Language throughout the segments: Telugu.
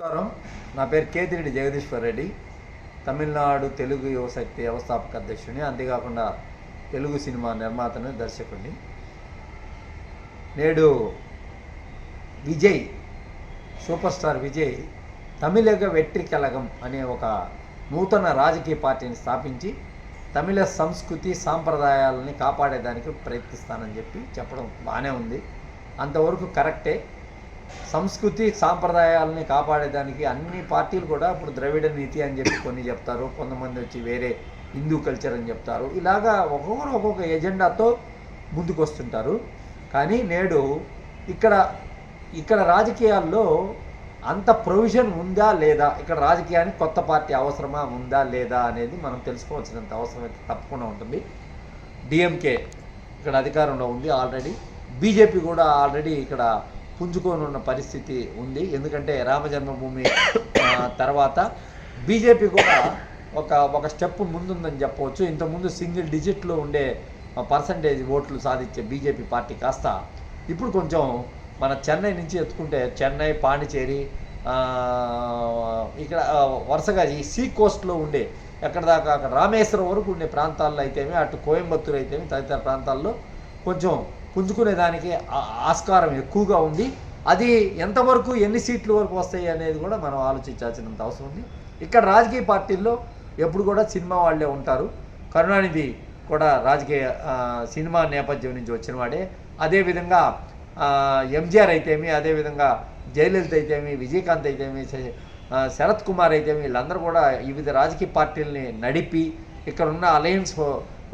నమస్కారం. నా పేరు కేతిరెడ్డి జగదీశ్వర్ రెడ్డి. తమిళనాడు తెలుగు యువశక్తి వ్యవస్థాపక అధ్యక్షుడిని అంతేకాకుండా తెలుగు సినిమా నిర్మాతను దర్శకుడిని. నేడు విజయ్ సూపర్ స్టార్ విజయ్ తమిళగ వెట్రి కలగం అనే ఒక నూతన రాజకీయ పార్టీని స్థాపించి తమిళ సంస్కృతి సాంప్రదాయాలని కాపాడేదానికి ప్రయత్నిస్తానని చెప్పి చెప్పడం బాగానే ఉంది. అంతవరకు కరెక్టే. సంస్కృతి సాంప్రదాయాలని కాపాడేదానికి అన్ని పార్టీలు కూడా ఇప్పుడు ద్రవిడ నీతి అని చెప్పి కొన్ని చెప్తారు. కొంతమంది వచ్చి వేరే హిందూ కల్చర్ అని చెప్తారు. ఇలాగా ఒక్కొక్కరు ఒక్కొక్క ఎజెండాతో ముందుకు వస్తుంటారు కానీ నేడు ఇక్కడ ఇక్కడ రాజకీయాల్లో అంత ప్రొవిజన్ ఉందా లేదా ఇక్కడ రాజకీయానికి కొత్త పార్టీ అవసరమా ఉందా లేదా అనేది మనం తెలుసుకోవాల్సినంత అవసరం అయితే తప్పకుండా ఉంటుంది. డిఎంకే ఇక్కడ అధికారంలో ఉంది ఆల్రెడీ. బీజేపీ కూడా ఆల్రెడీ ఇక్కడ పుంజుకొని ఉన్న పరిస్థితి ఉంది. ఎందుకంటే రామజన్మభూమి తర్వాత బీజేపీ కూడా ఒక ఒక స్టెప్ ముందుందని చెప్పవచ్చు. ఇంతకుముందు సింగిల్ డిజిట్లో ఉండే పర్సంటేజ్ ఓట్లు సాధించే బీజేపీ పార్టీ కాస్త ఇప్పుడు కొంచెం మన చెన్నై నుంచి ఎత్తుకుంటే చెన్నై పాండిచేరి ఇక్కడ వరుసగా ఈ సీ కోస్ట్లో ఉండే ఎక్కడ దాకా అక్కడ రామేశ్వరం వరకు ఉండే ప్రాంతాల్లో అయితేమి అటు కోయంబత్తూరు అయితేమి తదితర ప్రాంతాల్లో కొంచెం పుంజుకునేదానికి దానికి ఆస్కారం ఎక్కువగా ఉంది. అది ఎంతవరకు ఎన్ని సీట్ల వరకు వస్తాయి అనేది కూడా మనం ఆలోచించాల్సినంత అవసరం ఉంది. ఇక్కడ రాజకీయ పార్టీల్లో ఎప్పుడు కూడా సినిమా వాళ్ళే ఉంటారు. కరుణానిధి కూడా రాజకీయ సినిమా నేపథ్యం నుంచి వచ్చినవాడే. అదేవిధంగా ఎంజీఆర్ ఎంజిఆర్ అయితేమి అదేవిధంగా జయలలిత అయితేమి విజయకాంత్ అయితేమి శరత్ కుమార్ అయితేమి వీళ్ళందరూ కూడా వివిధ రాజకీయ పార్టీలని నడిపి ఇక్కడ ఉన్న అలయన్స్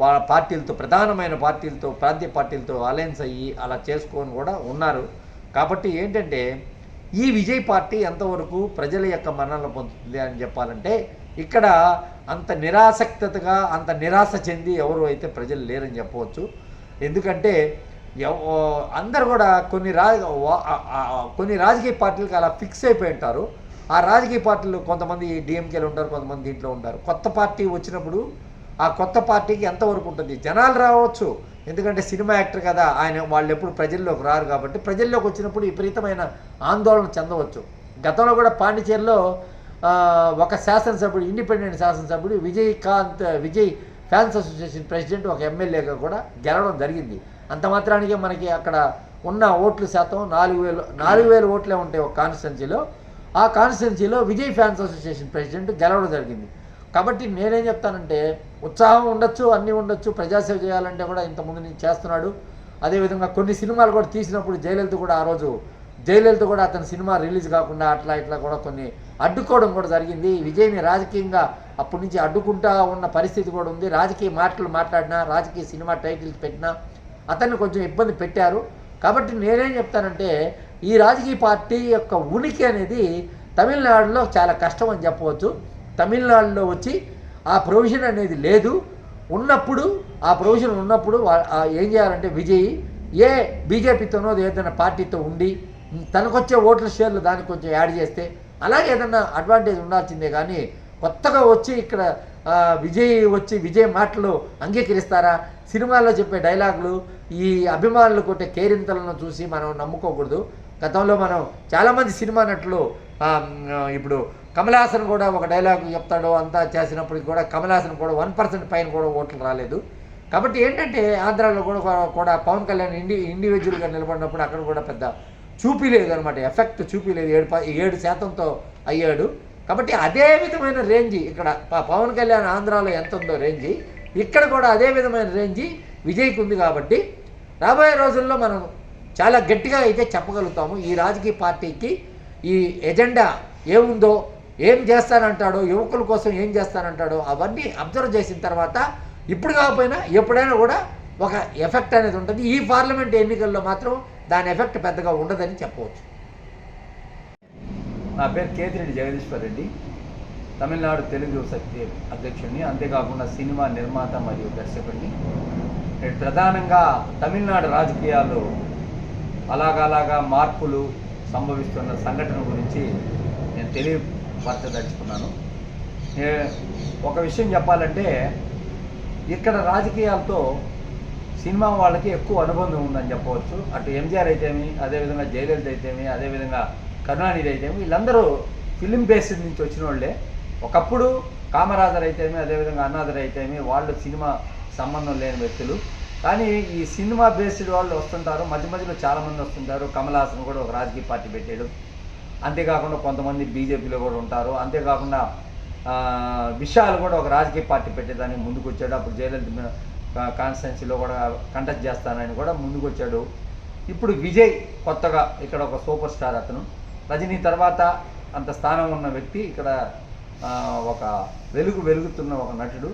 వాళ్ళ పార్టీలతో ప్రధానమైన పార్టీలతో ప్రాంతీయ పార్టీలతో అలయన్స్ అయ్యి అలా చేసుకొని కూడా ఉన్నారు. కాబట్టి ఏంటంటే ఈ విజయ్ పార్టీ ఎంతవరకు ప్రజల యొక్క మన్ననలు పొందుతుంది అని చెప్పాలంటే ఇక్కడ అంత నిరాసక్తగా అంత నిరాశ చెంది ఎవరు అయితే ప్రజలు లేరని చెప్పవచ్చు. ఎందుకంటే ఎవ- అందరు కూడా కొన్ని రా కొన్ని రాజకీయ పార్టీలకు అలా ఫిక్స్ అయిపోయి ఉంటారు. ఆ రాజకీయ పార్టీలు కొంతమంది డిఎంకేలు ఉంటారు కొంతమంది దీంట్లో ఉంటారు. కొత్త పార్టీ వచ్చినప్పుడు ఆ కొత్త పార్టీకి ఎంతవరకు ఉంటుంది? జనాలు రావచ్చు. ఎందుకంటే సినిమా యాక్టర్ కదా ఆయన వాళ్ళు ఎప్పుడు ప్రజల్లోకి రారు కాబట్టి ప్రజల్లోకి వచ్చినప్పుడు విపరీతమైన ఆందోళన చెందవచ్చు. గతంలో కూడా పాండిచేరిలో ఒక శాసనసభ్యుడు ఇండిపెండెంట్ శాసనసభ్యుడు Vijayakanth Vijay fans association president ఒక ఎమ్మెల్యేగా కూడా గెలవడం జరిగింది. అంత మాత్రానికే మనకి అక్కడ ఉన్న ఓట్ల శాతం నాలుగు వేలు నాలుగు వేల ఓట్లే ఉంటాయి ఒక కాన్స్టిట్యున్సీలో. ఆ కాన్స్టిట్యున్సీలో విజయ్ ఫ్యాన్స్ అసోసియేషన్ ప్రెసిడెంట్ గెలవడం జరిగింది. కాబట్టి నేనేం చెప్తానంటే ఉత్సాహం ఉండొచ్చు అన్నీ ఉండొచ్చు ప్రజాసేవ చేయాలంటే కూడా ఇంతకుముందు నేను చేస్తున్నాడు. అదేవిధంగా కొన్ని సినిమాలు కూడా తీసినప్పుడు జయలలిత కూడా ఆ రోజు జయలలిత కూడా అతని సినిమా రిలీజ్ కాకుండా అట్లా ఇట్లా కూడా కొన్ని అడ్డుకోవడం కూడా జరిగింది. విజయ్ని రాజకీయంగా అప్పటి నుంచి అడ్డుకుంటా ఉన్న పరిస్థితి కూడా ఉంది. రాజకీయ మాటలు మాట్లాడినా రాజకీయ సినిమా టైటిల్స్ పెట్టినా అతన్ని కొంచెం ఇబ్బంది పెట్టారు. కాబట్టి నేనేం చెప్తానంటే ఈ రాజకీయ పార్టీ యొక్క ఉనికి అనేది తమిళనాడులో చాలా కష్టం అని చెప్పవచ్చు. తమిళనాడులో వచ్చి ఆ ప్రొవిజన్ అనేది లేదు. ఉన్నప్పుడు ఆ ప్రొవిజన్ ఉన్నప్పుడు ఏం చేయాలంటే విజయ్ ఏ బీజేపీతోనో ఏదైనా పార్టీతో ఉండి తనకొచ్చే ఓట్ల షేర్లు దానికి కొంచెం యాడ్ చేస్తే అలాగే ఏదన్నా అడ్వాంటేజ్ ఉండాల్సిందే కానీ కొత్తగా వచ్చి ఇక్కడ విజయ్ వచ్చి విజయ్ మాటలు అంగీకరిస్తారా? సినిమాల్లో చెప్పే డైలాగులు ఈ అభిమానులు కొట్టే కేరింతలను చూసి మనం నమ్ముకోకూడదు. గతంలో మనం చాలామంది సినిమా నటులు ఇప్పుడు కమలాసన్ కూడా ఒక డైలాగ్ చెప్తాడు అంతా చేసినప్పటికి కూడా కమలాసన్ కూడా వన్ పర్సెంట్ పైన కూడా ఓట్లు రాలేదు. కాబట్టి ఏంటంటే ఆంధ్రాలో కూడా కూడా పవన్ కళ్యాణ్ ఇండి ఇండివిజువల్గా నిలబడినప్పుడు అక్కడ కూడా పెద్ద చూపిలేదు అనమాట ఎఫెక్ట్ చూపిలేదు ఏడు ఏడు శాతంతో అయ్యాడు. కాబట్టి అదే విధమైన రేంజ్ ఇక్కడ పవన్ కళ్యాణ్ ఆంధ్రాలో ఎంత ఉందో రేంజ్. ఇక్కడ కూడా అదే విధమైన రేంజ్ విజయ్కి ఉంది కాబట్టి రాబోయే రోజుల్లో మనం చాలా గట్టిగా అయితే చెప్పగలుగుతాము. ఈ రాజకీయ పార్టీకి ఈ ఎజెండా ఏముందో ఏం చేస్తానంటాడో యువకుల కోసం ఏం చేస్తానంటాడో అవన్నీ అబ్జర్వ్ చేసిన తర్వాత ఇప్పుడు కాకపోయినా ఎప్పుడైనా కూడా ఒక ఎఫెక్ట్ అనేది ఉంటుంది. ఈ పార్లమెంట్ ఎన్నికల్లో మాత్రం దాని ఎఫెక్ట్ పెద్దగా ఉండదని చెప్పవచ్చు. నా పేరు కేతిరెడ్డి జగదీశ్వర్ రెడ్డి. తమిళనాడు తెలుగు శక్తి అధ్యక్షుడిని అంతేకాకుండా సినిమా నిర్మాత మరియు దర్శకుడిని. నేను ప్రధానంగా తమిళనాడు రాజకీయాలు అలాగలాగా మార్పులు సంభవిస్తున్న సంఘటన గురించి నేను తెలియపరచదలుచుకున్నాను. ఒక విషయం చెప్పాలంటే ఇక్కడ రాజకీయాలతో సినిమా వాళ్ళకి ఎక్కువ అనుబంధం ఉందని చెప్పవచ్చు. అటు ఎంజిఆర్ అయితేమి అదేవిధంగా జయలలిత అయితేమి అదేవిధంగా కరుణానిధి అయితేమి వీళ్ళందరూ ఫిలిం బేస్డ్ నుంచి వచ్చిన వాళ్ళే. ఒకప్పుడు కామరాజర్ అయితేమి అదేవిధంగా అన్నాదర్ అయితేమి వాళ్ళు సినిమా సంబంధం లేని వ్యక్తులు. కానీ ఈ సినిమా బేస్డ్ వాళ్ళు వస్తుంటారు. మధ్య మధ్యలో చాలామంది వస్తుంటారు. కమలాసన్ కూడా ఒక రాజకీయ పార్టీ పెట్టాడు. అంతేకాకుండా కొంతమంది బీజేపీలో కూడా ఉంటారు. అంతేకాకుండా విశాల్ కూడా ఒక రాజకీయ పార్టీ పెట్టేదానికి ముందుకు వచ్చాడు అప్పుడు జయలలిత కాన్స్టిట్యున్సీలో కూడా కంటెస్ట్ చేస్తానని కూడా ముందుకు వచ్చాడు ఇప్పుడు విజయ్ కొత్తగా ఇక్కడ ఒక సూపర్ స్టార్ అతను. రజనీ తర్వాత అంత స్థానం ఉన్న వ్యక్తి ఇక్కడ ఒక వెలుగు వెలుగుతున్న ఒక నటుడు.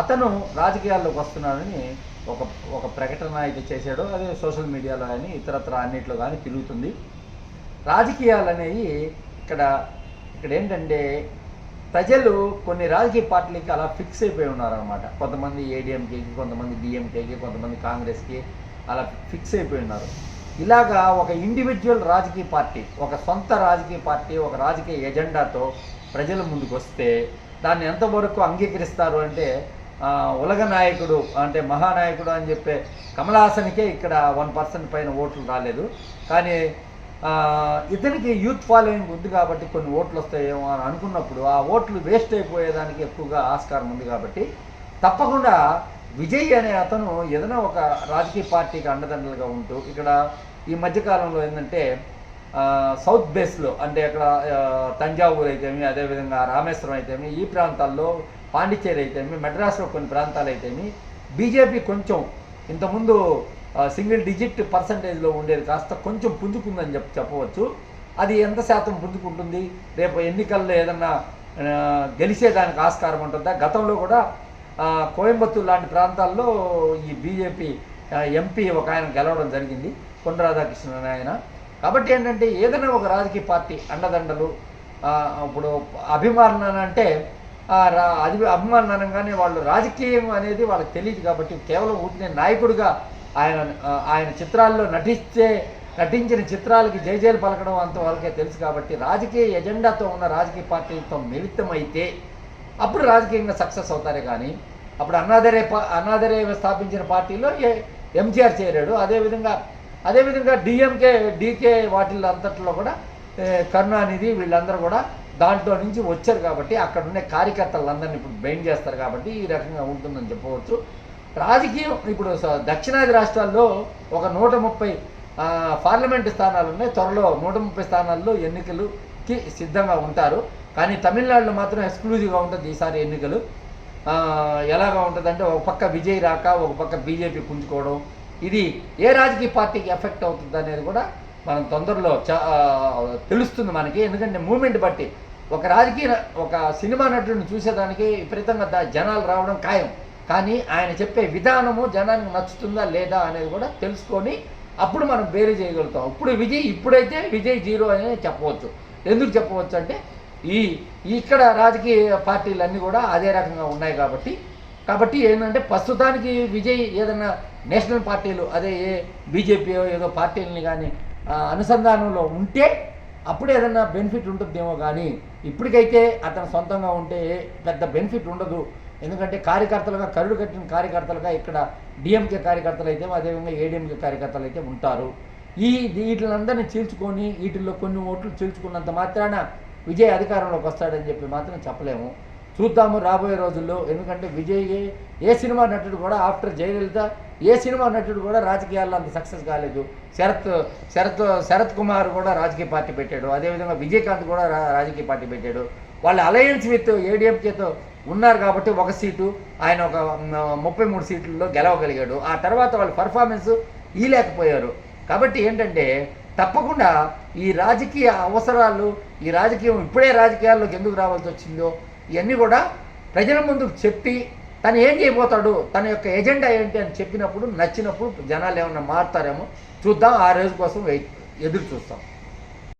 అతను రాజకీయాల్లోకి వస్తున్నాడని ఒక ఒక ప్రకటన అయితే చేశాడో. అదే సోషల్ మీడియాలో కానీ ఇతరత్ర అన్నిట్లో కానీ తిరుగుతుంది. రాజకీయాలు అనేవి ఇక్కడ ఇక్కడ ఏంటంటే ప్రజలు కొన్ని రాజకీయ పార్టీలకి అలా ఫిక్స్ అయిపోయి ఉన్నారనమాట కొంతమంది ఏడిఎంకేకి కొంతమంది డిఎంకేకి కొంతమంది కాంగ్రెస్కి అలా ఫిక్స్ అయిపోయి ఉన్నారు. ఇలాగా ఒక ఇండివిజువల్ రాజకీయ పార్టీ ఒక సొంత రాజకీయ పార్టీ ఒక రాజకీయ ఎజెండాతో ప్రజల ముందుకు వస్తే దాన్ని ఎంతవరకు అంగీకరిస్తారు అంటే ఉలగ నాయకుడు అంటే మహానాయకుడు అని చెప్పే కమలాసన్కే ఇక్కడ వన్ పర్సెంట్ పైన ఓట్లు రాలేదు. కానీ ఇతనికి యూత్ ఫాలోయింగ్ ఉంది కాబట్టి కొన్ని ఓట్లు వస్తాయేమో అని అనుకున్నప్పుడు ఆ ఓట్లు వేస్ట్ అయిపోయేదానికి ఎక్కువగా ఆస్కారం ఉంది కాబట్టి తప్పకుండా విజయ్ అనే అతను ఏదైనా ఒక రాజకీయ పార్టీకి అండదండలుగా ఉంటూ ఇక్కడ ఈ మధ్యకాలంలో ఏంటంటే సౌత్ బేస్లో అంటే అక్కడ తంజావూరు అయితేమి అదేవిధంగా రామేశ్వరం అయితేమి ఈ ప్రాంతాల్లో పాండిచ్చేరి అయితేమి మెడ్రాస్లో కొన్ని ప్రాంతాలు అయితేమి బీజేపీ కొంచెం ఇంతకుముందు సింగిల్ డిజిట్ పర్సంటేజ్లో ఉండేది కాస్త కొంచెం పుంజుకుందని చెప్పి చెప్పవచ్చు. అది ఎంత శాతం పుంజుకుంటుంది? రేపు ఎన్నికల్లో ఏదన్నా గెలిచేదానికి ఆస్కారం ఉంటుందా? గతంలో కూడా కోయంబత్తూర్ కోయంబత్తూరు లాంటి ప్రాంతాల్లో ఈ బీజేపీ ఎంపీ ఒక ఆయన గెలవడం జరిగింది కొండ ఆయన. కాబట్టి ఏంటంటే ఏదైనా ఒక రాజకీయ పార్టీ అండదండలు ఇప్పుడు అభిమానం అంటే రా- అది అభిమానంగానే వాళ్ళు రాజకీయం అనేది వాళ్ళకి తెలియదు కాబట్టి కేవలం ఊటినే నాయకుడిగా ఆయన ఆయన చిత్రాల్లో నటిస్తే నటించిన చిత్రాలకి జయజయలు పలకడం అంతవరకే తెలుసు కాబట్టి రాజకీయ ఎజెండాతో ఉన్న రాజకీయ పార్టీలతో మిళితమైతే అప్పుడు రాజకీయంగా సక్సెస్ అవుతారే కానీ అప్పుడు అన్నాదరే అన్నాదరే స్థాపించిన పార్టీలో ఎంజీఆర్ చేరాడు. అదేవిధంగా అదేవిధంగా డిఎంకే డీకే వాటిల్లో అంతట్లో కూడా కరుణానిధి వీళ్ళందరూ కూడా దాంట్లో నుంచి వచ్చారు కాబట్టి అక్కడ ఉండే కార్యకర్తలందరినీ ఇప్పుడు బెయిన్ చేస్తారు కాబట్టి ఈ రకంగా ఉంటుందని చెప్పవచ్చు. రాజకీయం ఇప్పుడు దక్షిణాది రాష్ట్రాల్లో ఒక నూట ముప్పై పార్లమెంటు స్థానాలు ఉన్నాయి. త్వరలో నూట ముప్పై స్థానాల్లో ఎన్నికలుకి సిద్ధంగా ఉంటారు. కానీ తమిళనాడులో మాత్రం ఎక్స్క్లూజివ్గా ఉంటుంది ఈసారి ఎన్నికలు. ఎలాగా ఉంటుందంటే ఒక పక్క విజయ్ రాక ఒక పక్క బీజేపీ పుంజుకోవడం ఇది ఏ రాజకీయ పార్టీకి ఎఫెక్ట్ అవుతుంది అనేది కూడా మనం తొందరలో చా- తెలుస్తుంది మనకి. ఎందుకంటే మూమెంట్ బట్టి ఒక రాజకీయ ఒక సినిమా నటుడిని చూసేదానికి విపరీతంగా జనాలు రావడం ఖాయం. కానీ ఆయన చెప్పే విధానము జనానికి నచ్చుతుందా లేదా అనేది కూడా తెలుసుకొని అప్పుడు మనం వేరే చేయగలుగుతాం. ఇప్పుడు విజయ్ ఇప్పుడైతే విజయ్ జీరో అనేది చెప్పవచ్చు. ఎందుకు చెప్పవచ్చు అంటే ఈ ఇక్కడ రాజకీయ పార్టీలన్నీ కూడా అదే రకంగా ఉన్నాయి కాబట్టి కాబట్టి ఏంటంటే ప్రస్తుతానికి విజయ్ ఏదైనా నేషనల్ పార్టీలు అదే ఏ బీజేపీ ఏదో పార్టీలని కానీ అనుసంధానంలో ఉంటే అప్పుడు ఏదైనా బెనిఫిట్ ఉంటుందేమో కానీ ఇప్పటికైతే అతను సొంతంగా ఉంటే పెద్ద బెనిఫిట్ ఉండదు. ఎందుకంటే కార్యకర్తలుగా కరుడు కట్టిన కార్యకర్తలుగా ఇక్కడ డిఎంకే కార్యకర్తలు అయితే అదేవిధంగా ఏడిఎంకే కార్యకర్తలు అయితే ఉంటారు. ఈ వీటిలందరినీ చీల్చుకొని వీటిల్లో కొన్ని ఓట్లు చీల్చుకున్నంత మాత్రాన విజయ్ అధికారంలోకి వస్తాడని చెప్పి మాత్రం చెప్పలేము. చూద్దాము రాబోయే రోజుల్లో. ఎందుకంటే విజయ్ ఏ సినిమా నటుడు కూడా ఆఫ్టర్ జయలలిత ఏ సినిమా నటుడు కూడా రాజకీయాల్లో అంత సక్సెస్ కాలేదు. శరత్ శరత్ శరత్ కుమార్ కూడా రాజకీయ పార్టీ పెట్టాడు. అదేవిధంగా విజయకాంత్ కూడా రా- రాజకీయ పార్టీ పెట్టాడు. వాళ్ళు అలయన్స్ విత్ ఏడిఎంకేతో ఉన్నారు కాబట్టి ఒక సీటు ఆయన ఒక ముప్పై మూడు సీట్లలో గెలవగలిగాడు. ఆ తర్వాత వాళ్ళ పర్ఫార్మెన్స్ లేకపోయారు కాబట్టి ఏంటంటే తప్పకుండా ఈ రాజకీయ అవసరాలు ఈ రాజకీయం ఇప్పుడే రాజకీయాల్లోకి ఎందుకు రావాల్సి వచ్చిందో ఇవన్నీ కూడా ప్రజల ముందుకు చెప్పి తను ఏం చేయబోతాడు తన యొక్క ఎజెండా ఏంటి అని చెప్పినప్పుడు నచ్చినప్పుడు జనాలు ఏమన్నా మారుతారేమో చూద్దాం ఆ రోజు కోసం ఎదురు చూస్తాం.